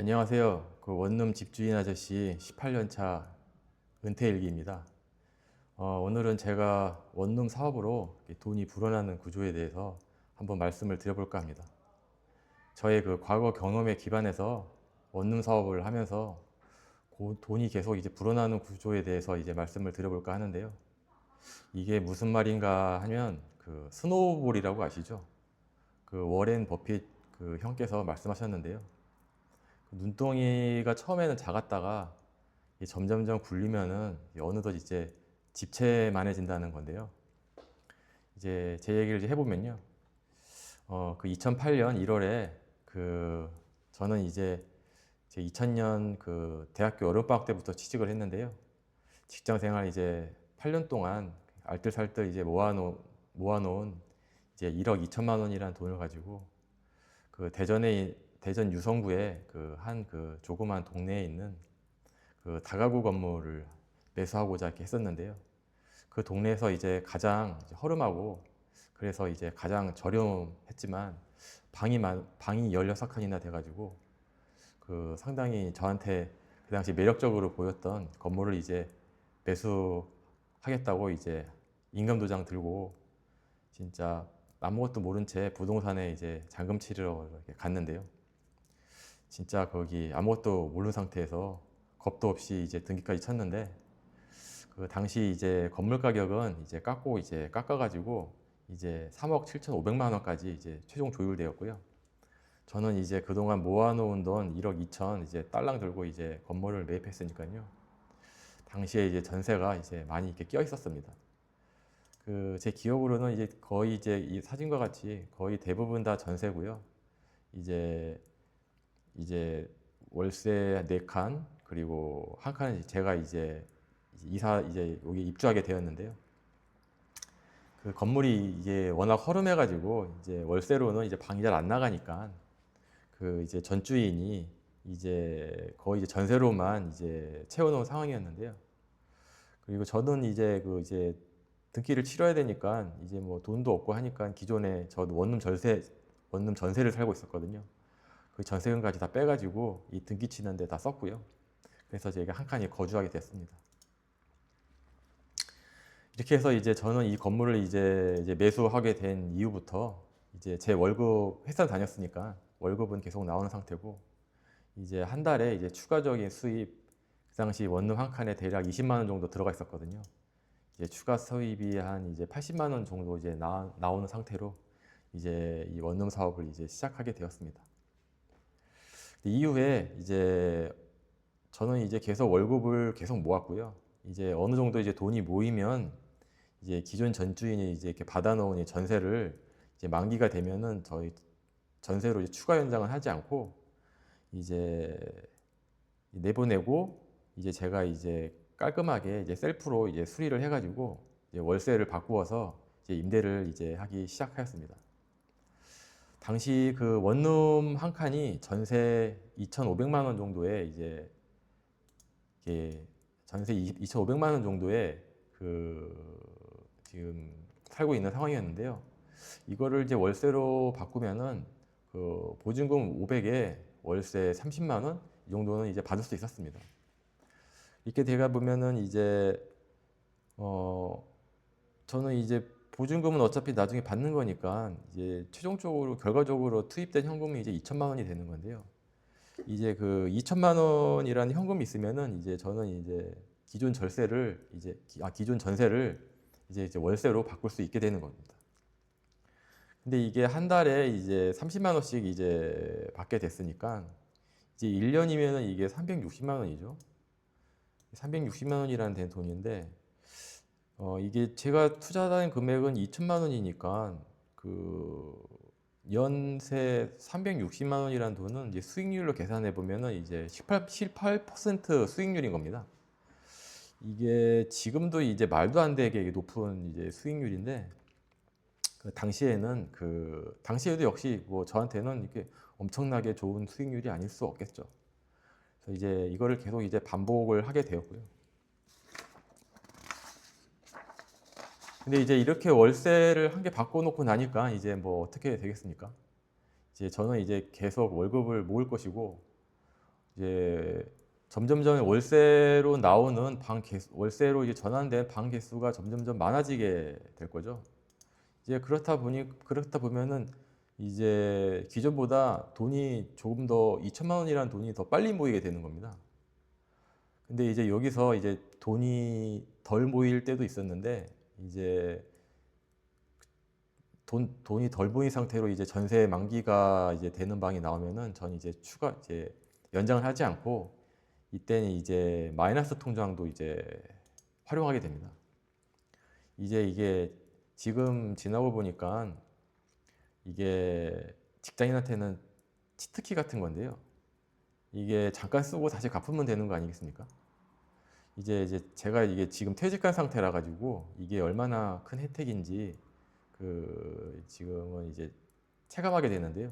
안녕하세요. 그 원룸 집주인 아저씨 18년차 은퇴일기입니다. 어, 오늘은 제가 원룸 사업으로 돈이 불어나는 구조에 대해서 한번 말씀을 드려볼까 합니다. 저의 그 과거 경험에 기반해서 원룸 사업을 하면서 고- 돈이 계속 이제 불어나는 구조에 대해서 이제 말씀을 드려볼까 하는데요. 이게 무슨 말인가 하면 그 스노우볼이라고 아시죠? 그 워렌 버핏 그 형께서 말씀하셨는데요. 그 눈덩이가 처음에는 작았다가 점점점 굴리면은 어느덧 이제 집채만해진다는 건데요. 이제 제 얘기를 이제 해보면요. 어, 그 2008년 1월에 그 저는 이제 제 2000년 그 대학교 여름방학 때부터 취직을 했는데요. 직장 생활 이제 8년 동안 알뜰살뜰 이제 모아놓은, 모아놓은 이제 1억 2천만 원이라는 돈을 가지고 그 대전에 대전 유성구에 그한그 조그만 동네에 있는 그 다가구 건물을 매수하고자 이렇게 했었는데요. 그 동네에서 이제 가장 허름하고 그래서 이제 가장 저렴했지만 방이 많, 방이 16칸이나 돼 가지고 그 상당히 저한테 그 당시 매력적으로 보였던 건물을 이제 매수하겠다고 이제 임금 도장 들고 진짜 아무것도 모른 채 부동산에 이제 잔금 치르러 갔는데요. 진짜 거기 아무것도 모르는 상태에서 겁도 없이 이제 등기까지 쳤는데 그 당시 이제 건물 가격은 이제 깎고 이제 깎아가지고 이제 3억 7천5백만 원까지 이제 최종 조율되었고요. 저는 이제 그동안 모아놓은 돈 1억 2천 이제 딸랑 들고 이제 건물을 매입했으니까요. 당시에 이제 전세가 이제 많이 이렇게 껴 있었습니다. 그 제 기억으로는 이제 거의 이제 이 사진과 같이 거의 대부분 다 전세고요. 이제 이제 월세 네 칸 그리고 한 칸은 제가 이제 이사 이제 여기 입주하게 되었는데요. 그 건물이 이제 워낙 허름해가지고 이제 월세로는 이제 방이 잘 안 나가니까 그 이제 전주인이 이제 거의 이제 전세로만 이제 채워놓은 상황이었는데요. 그리고 저는 이제 그 이제 등기를 치러야 되니까 이제 뭐 돈도 없고 하니까 기존에 저도 원룸 전세 원룸 전세를 살고 있었거든요. 그 전세금까지 다 빼가지고 이 등기 치는 데 다 썼고요. 그래서 제가 한 칸에 거주하게 됐습니다. 이렇게 해서 이제 저는 이 건물을 이제, 이제 매수하게 된 이후부터 이제 제 월급 회사 다녔으니까 월급은 계속 나오는 상태고 이제 한 달에 이제 추가적인 수입 그 당시 원룸 한 칸에 대략 20만 원 정도 들어가 있었거든요. 이제 추가 수입이 한 이제 80만 원 정도 이제 나, 나오는 상태로 이제 이 원룸 사업을 이제 시작하게 되었습니다. 이후에 이제 저는 이제 계속 월급을 계속 모았고요. 이제 어느 정도 이제 돈이 모이면 이제 기존 전주인이 이제 이렇게 받아놓은 이 전세를 이제 만기가 되면은 저희 전세로 이제 추가 연장을 하지 않고 이제 내보내고 이제 제가 이제 깔끔하게 이제 셀프로 이제 수리를 해가지고 이제 월세를 바꾸어서 이제 임대를 이제 하기 시작하였습니다. 당시 그 원룸 한 칸이 전세 2,500만 원 정도에 이제 이게 전세 2,500만 원 정도에 그 지금 살고 있는 상황이었는데요. 이거를 이제 월세로 바꾸면은 그 보증금 500에 월세 30만 원 이 정도는 이제 받을 수 있었습니다. 이렇게 되가 보면은 이제 어 저는 이제 보증금은 어차피 나중에 받는 거니까 이제 최종적으로 결과적으로 투입된 현금이 이제 2천만 원이 되는 건데요. 이제 그 2천만 원이라는 현금이 있으면은 이제 저는 이제 기존 절세를 이제 기- 아 기존 전세를 이제 이제 월세로 바꿀 수 있게 되는 겁니다. 근데 이게 한 달에 이제 30만 원씩 이제 받게 됐으니까 이제 1년이면은 이게 360만 원이죠. 360만 원이라는 된 돈인데 어 이게 제가 투자한 금액은 2천만 원이니까 그 연세 360만 원이라는 돈은 이제 수익률로 계산해 보면은 이제 18, 18% 수익률인 겁니다. 이게 지금도 이제 말도 안 되게 높은 이제 수익률인데 그 당시에는 그 당시에도 역시 뭐 저한테는 이렇게 엄청나게 좋은 수익률이 아닐 수 없겠죠. 그래서 이제 이거를 계속 이제 반복을 하게 되었고요. 근데 이제 이렇게 월세를 한 개 바꿔놓고 나니까 이제 뭐 어떻게 되겠습니까? 이제 저는 이제 계속 월급을 모을 것이고 이제 점점점 월세로 나오는 방 개수, 월세로 이제 전환된 방 개수가 점점점 많아지게 될 거죠. 이제 그렇다 보니 그렇다 보면은 이제 기존보다 돈이 조금 더 2천만 원이라는 돈이 더 빨리 모이게 되는 겁니다. 근데 이제 여기서 이제 돈이 덜 모일 때도 있었는데 이제 돈 돈이 덜 모인 상태로 이제 전세 만기가 이제 되는 방이 나오면은 전 이제 추가 이제 연장을 하지 않고 이때는 이제 마이너스 통장도 이제 활용하게 됩니다. 이제 이게 지금 지나고 보니까 이게 직장인한테는 치트키 같은 건데요. 이게 잠깐 쓰고 다시 갚으면 되는 거 아니겠습니까? 이제 이제 제가 이게 지금 퇴직한 상태라 가지고 이게 얼마나 큰 혜택인지 그 지금은 이제 체감하게 되는데요.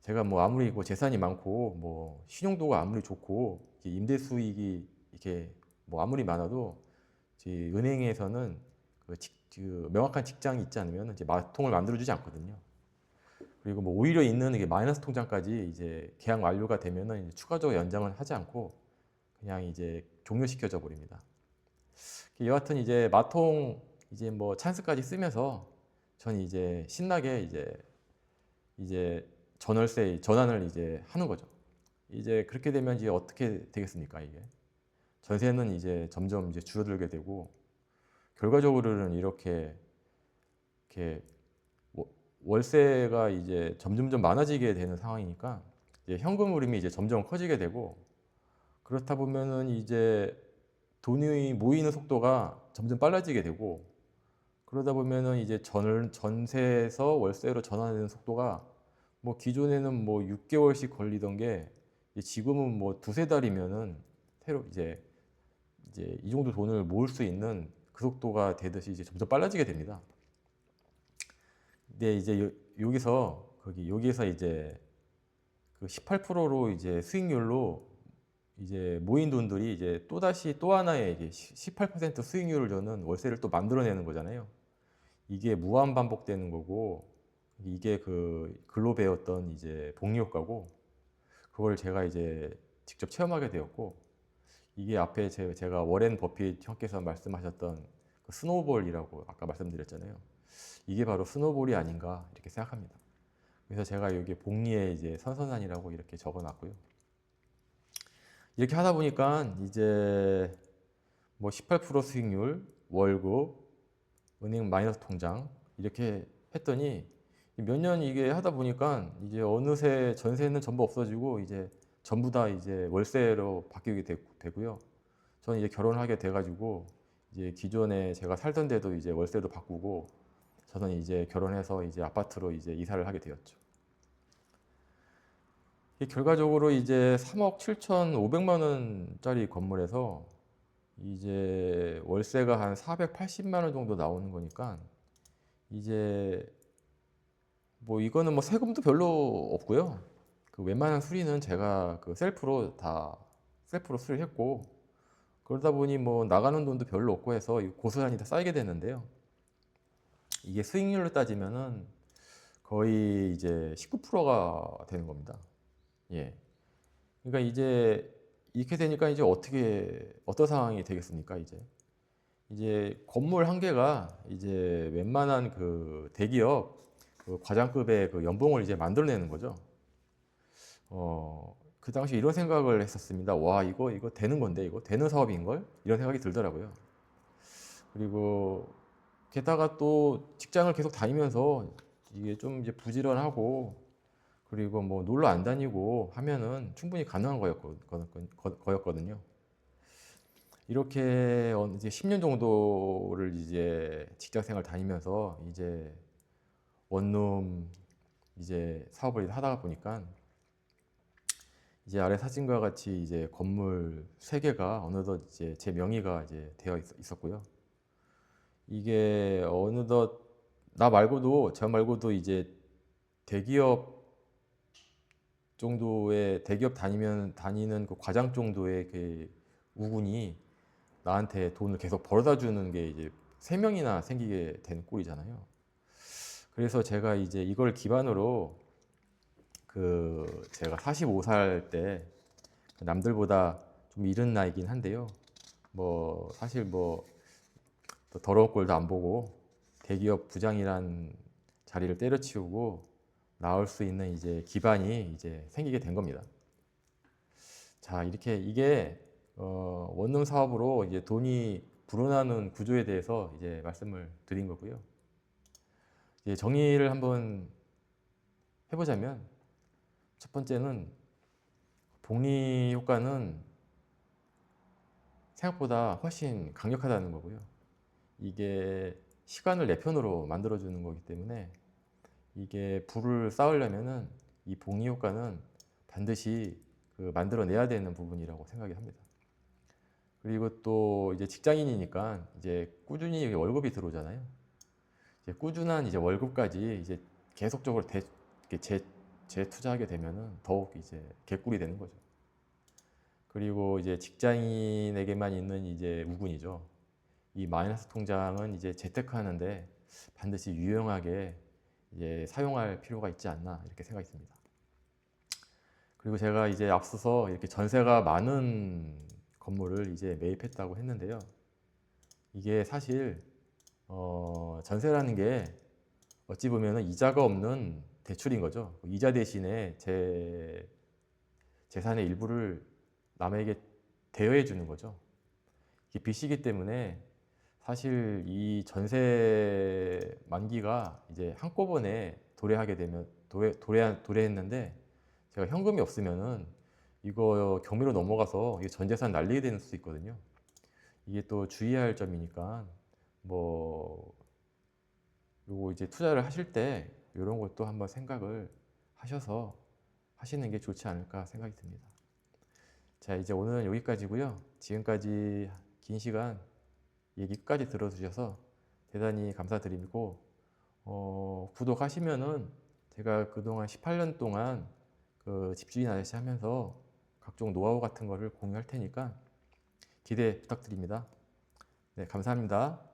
제가 뭐 아무리 뭐 재산이 많고 뭐 신용도가 아무리 좋고 임대 수익이 이렇게 뭐 아무리 많아도 제 은행에서는 그, 직, 그 명확한 직장이 있지 않으면 이제 마통을 만들어주지 않거든요. 그리고 뭐 오히려 있는 이게 마이너스 통장까지 이제 계약 완료가 되면은 이제 추가적으로 연장을 하지 않고 그냥 이제 종료시켜져 버립니다. 여하튼 이제 마통 이제 뭐 찬스까지 쓰면서 저는 이제 신나게 이제 이제 전월세 전환을 이제 하는 거죠. 이제 그렇게 되면 이제 어떻게 되겠습니까 이게 전세는 이제 점점 이제 줄어들게 되고 결과적으로는 이렇게 이렇게 워- 월세가 이제 점점점 많아지게 되는 상황이니까 현금 흐름이 이제 점점 커지게 되고 그렇다 보면은 이제 돈이 모이는 속도가 점점 빨라지게 되고 그러다 보면은 이제 전 전세에서 월세로 전환되는 속도가 뭐 기존에는 뭐 6개월씩 걸리던 게 지금은 뭐 두세 달이면은 새로 이제 이제 이 정도 돈을 모을 수 있는 그 속도가 되듯이 이제 점점 빨라지게 됩니다. 근데 이제 여, 여기서 거기 여기에서 이제 그 18%로 이제 수익률로 이제 모인 돈들이 이제 또 다시 또 하나의 이게 18% 수익률을 저는 월세를 또 만들어내는 거잖아요. 이게 무한 반복되는 거고 이게 그 글로 배웠던 이제 복리 효과고 그걸 제가 이제 직접 체험하게 되었고 이게 앞에 제, 제가 워렌 버핏 형께서 말씀하셨던 그 스노우볼이라고 아까 말씀드렸잖아요. 이게 바로 스노우볼이 아닌가 이렇게 생각합니다. 그래서 제가 여기 복리에 이제 선선한이라고 이렇게 적어놨고요. 이렇게 하다 보니까 이제 뭐 18% 수익률, 월급, 은행 마이너스 통장 이렇게 했더니 몇 년 이게 하다 보니까 이제 어느새 전세는 전부 없어지고 이제 전부 다 이제 월세로 바뀌게 되- 되고요. 저는 이제 결혼을 하게 돼가지고 이제 기존에 제가 살던 데도 이제 월세로 바꾸고 저는 이제 결혼해서 이제 아파트로 이제 이사를 하게 되었죠. 결과적으로 이제 3억 7,500만 원짜리 건물에서 이제 월세가 한 480만 원 정도 나오는 거니까 이제 뭐 이거는 뭐 세금도 별로 없고요. 그 웬만한 수리는 제가 그 셀프로 다 셀프로 수리했고 그러다 보니 뭐 나가는 돈도 별로 없고 해서 이 고스란히 다 쌓이게 되는데요. 이게 수익률로 따지면은 거의 이제 19%가 되는 겁니다. 예. 그러니까 이제 이렇게 되니까 이제 어떻게 어떤 상황이 되겠습니까? 이제 이제 건물 한 개가 이제 웬만한 그 대기업 그 과장급의 그 연봉을 이제 만들어내는 거죠. 어, 그 당시 이런 생각을 했었습니다. 와, 이거 이거 되는 건데 이거 되는 사업인 걸? 이런 생각이 들더라고요. 그리고 게다가 또 직장을 계속 다니면서 이게 좀 이제 부지런하고 그리고 뭐 놀러 안 다니고 하면은 충분히 가능한 거였거- 거였거든요. 이렇게 어, 이제 10년 정도를 이제 직장 생활 다니면서 이제 원룸 이제 사업을 하다가 보니까 이제 아래 사진과 같이 이제 건물 세 개가 어느덧 이제 제 명의가 이제 되어 있- 있었고요. 이게 어느덧 나 말고도 저 말고도 이제 대기업 정도의 대기업 다니면 다니는 그 과장 정도의 그 우군이 나한테 돈을 계속 벌어다 주는 게 이제 세 명이나 생기게 된 꼴이잖아요. 그래서 제가 이제 이걸 기반으로 그 제가 45살 때 남들보다 좀 이른 나이긴 한데요. 뭐 사실 뭐또 더러운 꼴도 안 보고 대기업 부장이란 자리를 때려치우고 나올 수 있는 이제 기반이 이제 생기게 된 겁니다. 자 이렇게 이게 어, 원룸 사업으로 이제 돈이 불어나는 구조에 대해서 이제 말씀을 드린 거고요. 이제 정리를 한번 해보자면 첫 번째는 복리 효과는 생각보다 훨씬 강력하다는 거고요. 이게 시간을 내 편으로 만들어주는 거기 때문에 이게 불을 쌓으려면은 이 복리 효과는 반드시 그 만들어내야 되는 부분이라고 생각이 합니다. 그리고 또 이제 직장인이니까 이제 꾸준히 월급이 들어오잖아요. 이제 꾸준한 이제 월급까지 이제 계속적으로 대, 재, 재투자하게 되면은 더욱 이제 개꿀이 되는 거죠. 그리고 이제 직장인에게만 있는 이제 우군이죠. 이 마이너스 통장은 이제 재테크하는데 반드시 유용하게 이제 사용할 필요가 있지 않나 이렇게 생각이 듭니다. 그리고 제가 이제 앞서서 이렇게 전세가 많은 건물을 이제 매입했다고 했는데요. 이게 사실 어, 전세라는 게 어찌 보면 이자가 없는 대출인 거죠. 이자 대신에 제 재산의 일부를 남에게 대여해 주는 거죠. 이게 빚이기 때문에 사실 이 전세 만기가 이제 한꺼번에 도래하게 되면 도래 도래 도래했는데 제가 현금이 없으면은 이거 경매로 넘어가서 전 재산 날리게 되는 수도 있거든요. 이게 또 주의해야 할 점이니까 뭐 요거 이제 투자를 하실 때 이런 것도 한번 생각을 하셔서 하시는 게 좋지 않을까 생각이 듭니다. 자, 이제 오늘은 여기까지고요. 지금까지 긴 시간 얘기 끝까지 들어주셔서 대단히 감사드리고 어, 구독하시면은 제가 그동안 18년 동안 그 집주인 아저씨 하면서 각종 노하우 같은 거를 공유할 테니까 기대 부탁드립니다. 네, 감사합니다.